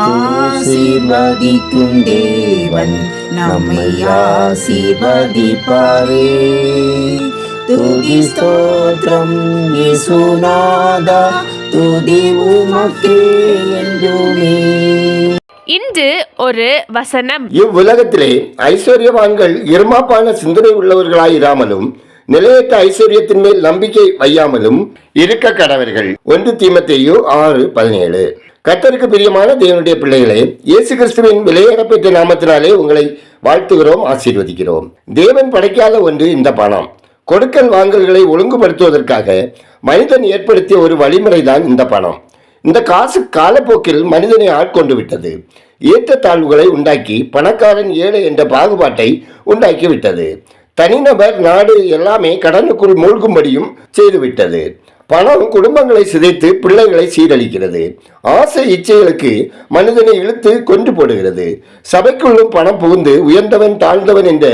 ஆசீர்வதிக்கும் தேவன் நம்மை ஆசீர்வதிப்பாரே. துதி ஸ்தோத்திரம் இயேசுநாதா துதி உமக்கே என்றுமே. இன்று ஒரு வசனம். இவ்வுலகத்திலே ஐஸ்வர்யவான்கள் இருமாப்பான சிந்தனை உள்ளவர்களாயிராமலும் நிலையற்ற ஐஸ்வர்யத்தின் மேல் நம்பிக்கை வையாமலும் இருக்க கடவர்கள். ஒன்று தீமத்தேயு ஆறு பதினேழு. கத்தருக்கு பிரியமான தேவனுடைய பிள்ளைகளே இயேசு கிறிஸ்துவின் விலையேறப்பெற்ற நாமத்தினாலே உங்களை வாழ்த்துகிறோம் ஆசீர்வதிக்கிறோம். தேவன் படைக்காத ஒன்று இந்த பணம். கொடுக்கல் வாங்கல்களை ஒழுங்குபடுத்துவதற்காக மனிதன் ஏற்படுத்திய ஒரு வழிமுறைதான் இந்த பணம். இந்த காசு காலப்போக்கில் மனிதனை ஆட்கொண்டு விட்டது. ஏற்றத்தாழ்வுகளை உண்டாக்கி பணக்காரன் ஏழை என்ற பாகுபாட்டை உண்டாக்கி விட்டது தனிநபர் நாடு எல்லாமே கடனுக்குள் மூழ்கும்படியும் செய்துவிட்டது. பணம் குடும்பங்களை சிதைத்து பிள்ளைகளை சீரழிக்கிறது. ஆசை இச்சைகளுக்கு மனிதனை இழுத்து கொண்டு போடுகிறது. சபைக்குள்ளும் பணம் புகுந்து உயர்ந்தவன் தாழ்ந்தவன் என்ற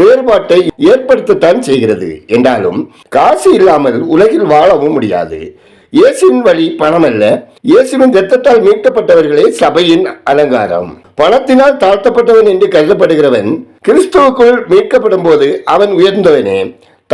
வேறுபாட்டை ஏற்படுத்தத்தான் செய்கிறது. என்றாலும் காசு இல்லாமல் உலகில் வாழவும் முடியாது. இயேசுவின் வழி பணம் அல்ல இயேசுவின் ரத்தத்தால் மீட்கப்பட்டவர்களே சபையின் அலங்காரம். பணத்தினால் தாழ்த்தப்பட்டவன் என்று கருதப்படுகிறவன் கிறிஸ்துவுக்குள் மீட்கப்படும் போது அவன் உயர்ந்தவனே.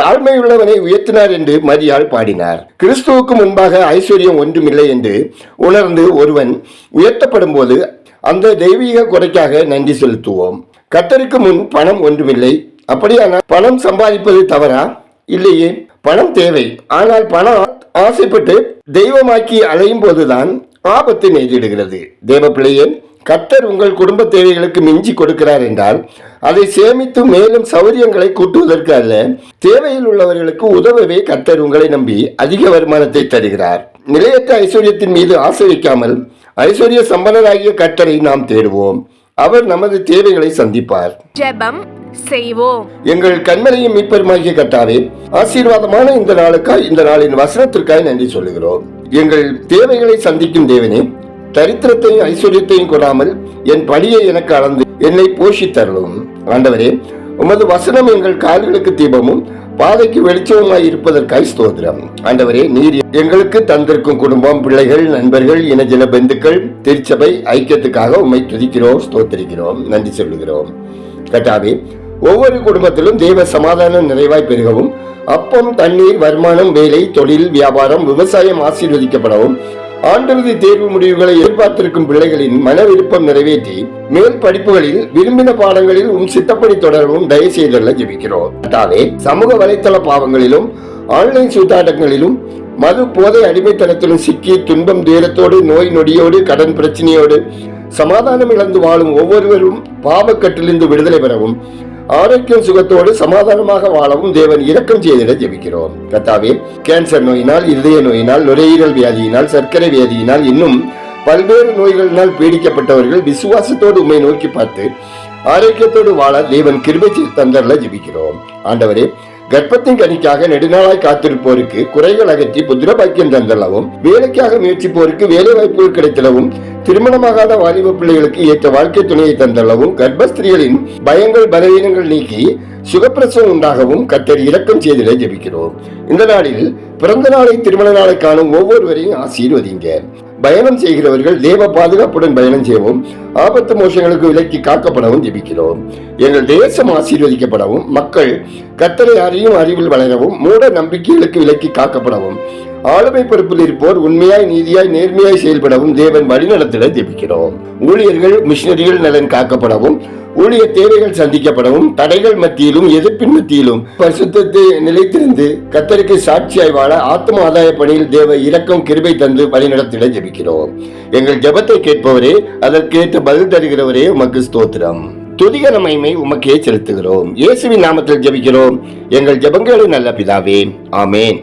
தாழ்மையுள்ளவனை உயர்த்தினார் என்று மரியாள் பாடினார். கிறிஸ்துவுக்கு முன்பாக ஐஸ்வர்யம் ஒன்றுமில்லை என்று உணர்ந்து ஒருவன் உயர்த்தப்படும் போது அந்த தெய்வீக குறைக்காக நன்றி செலுத்துவோம். கத்தருக்கு முன் பணம் ஒன்றுமில்லை. அப்படியானால் பணம் சம்பாதிப்பது தவறா? இல்லையே. பணம் தேவை. ஆனால் பணம் ஆசைப்பட்டு தெய்வமாக்கி அலையும் போதுதான் ஆபத்து நேரிடுகிறது. தேவ பிள்ளையன் கத்தர் உங்கள் குடும்ப தேவைகளுக்கு மிஞ்சி கொடுக்கிறார் என்றால் அதை சேமித்து மேலும் சௌரியங்களை கூட்டுவதற்கு அல்ல தேவையில் உள்ளவர்களுக்கு உதவவே கத்தர் உங்களை நம்பி அதிக வருமானத்தை தருகிறார். நிலையற்ற ஐஸ்வர்யத்தின் மீது ஆசை வைக்காமல் ஐஸ்வர்ய சம்பனராகிய கத்தரை நாம் தேடுவோம். அவர் நமது தேவைகளை சந்திப்பார். ஜெபம் செய்வோம். எங்கள் கண்மலையும் மீட்பெருமாகிய கட்டாவே ஆசீர்வாதமான இந்த நாளுக்காய் இந்த நாளின் வசனத்திற்காய் நன்றி சொல்லுகிறோம். எங்கள் தேவைகளை சந்திக்கும் தேவனே தரித்திரத்தையும் ஐஸ்வர்யத்தையும் கொடாமல் என் பழியை எனக்கு அளந்து என்னை போஷித்தருளும் ஆண்டவரே உமது வசனம் எங்கள் கால்களுக்கு தீபமும் பாதைக்கு வெளிச்சமாய் இருப்பதற்காய் ஸ்தோத்திரம். ஆண்டவரே நீர் எங்களுக்கு தந்திருக்கும் குடும்பம் பிள்ளைகள் நண்பர்கள் இனஜன பந்துக்கள் திருச்சபை ஐக்கியத்துக்காக உண்மை துதிக்கிறோம் ஸ்தோத்திரிக்கிறோம் நன்றி சொல்லுகிறோம். கட்டாவே ஒவ்வொரு குடும்பத்திலும் தேவ சமாதானம் நிறைவாய் பெருகவும் அப்பம் தண்ணீர் வருமானம் வேலை தொழில் வியாபாரம் விவசாயம் ஆசீர்வதிக்கப்படவும் ஆண்டிறுதி தேர்வு முடிவுகளை எதிர்பார்த்திருக்கும் பிள்ளைகளின் மன விருப்பம் நிறைவேற்றி மேல் படிப்புகளில் விரும்பின பாடங்களில் உன் சித்தப்படி தொடரவும் தயவு செய்துள்ள ஜெபிக்கிறோம். அதாவே சமூக வலைத்தள பாவங்களிலும் ஆன்லைன் சூதாட்டங்களிலும் மது போதை அடிமைத்தனத்திலும் சிக்கி துன்பம் துயரத்தோடு நோய் நொடியோடு கடன் பிரச்சனையோடு சமாதானம் இழந்து வாழும் ஒவ்வொருவரும் பாவக்கட்டிலிருந்து விடுதலை பெறவும் ஆரோக்கியம் சுகத்தோடு சமாதானமாக வாழவும் தேவன் இரக்கம் செய்திட ஜெபிக்கிறோம். கத்தாவே கேன்சர் நோயினால் இருதய நோயினால் நுரையீரல் வியாதியினால் சர்க்கரை வியாதியினால் இன்னும் பல்வேறு நோய்களினால் பீடிக்கப்பட்டவர்கள் விசுவாசத்தோடு உண்மை நோக்கி பார்த்து ஆரோக்கியத்தோடு வாழ தேவன் கிருபை செய்து ஜெபிக்கிறோம். ஆண்டவரே கர்ப்பத்தின் கனிக்காக நெடுநாளாய் காத்திருப்போருக்கு குறைகள் அகற்றி புத்திர பாக்கியம் தந்தளவும் வேலைக்காக முயற்சிப்போருக்கு வேலை வாய்ப்புகள் கிடைத்தளவும் திருமணமாகாத வாலிப பிள்ளைகளுக்கு ஏற்ற வாழ்க்கை துணையை தந்தளவும் கர்ப்பஸ்திரிகளின் பயங்கள் பலவீனங்கள் நீக்கி சுகப்பிரசவம் உண்டாகவும் கத்தர் இரக்கம் செய்திட ஜெபிக்கிறோம். இந்த நாளில் பிறந்த நாளை திருமண நாளை காணும் ஒவ்வொருவரையும் ஆசீர்வதிங்க பயணம் செய்கிறவர்கள் தேவ பாதுகாப்புடன் பயணம் செய்வோம் ஆபத்து மோசங்களுக்கு விலக்கி காக்கப்படவும் ஜெபிக்கிறோம். எங்கள் தேசம் ஆசீர்வதிக்கப்படவும் மக்கள் கத்தரை அறியும் அறிவில் வளரவும் மூட நம்பிக்கைகளுக்கு விலக்கி காக்கப்படவும். ஆளுமை பொறுப்பில் இருப்போர் உண்மையாய் நீதியாய் நேர்மையாய் செயல்படவும் தேவன் வழிநடத்திட ஜெபிக்கிறோம். ஊழியர்கள் மிஷினரிகள் நலன் காக்கப்படவும் ஊழிய தேவைகள் சந்திக்கப்படவும் தடைகள் மத்தியிலும் எதிர்ப்பின் மத்தியிலும் பரிசுத்தத்தை நிலைத்திருந்து கத்தருக்கு சாட்சியாய் வாழ ஆத்ம ஆதாய பணியில் தேவ இரக்கம் கிருபை தந்து வழிநடத்திட ஜெபிக்கிறோம். எங்கள் ஜெபத்தை கேட்பவரே அதற்கேற்ற பதில் தருகிறவரே உமக்கு ஸ்தோத்திரம். துதிகர மகிமை உமக்கே செலுத்துகிறோம். இயேசுவின் நாமத்தில் ஜெபிக்கிறோம். எங்கள் ஜெபங்களை நல்ல பிதாவே. ஆமேன்.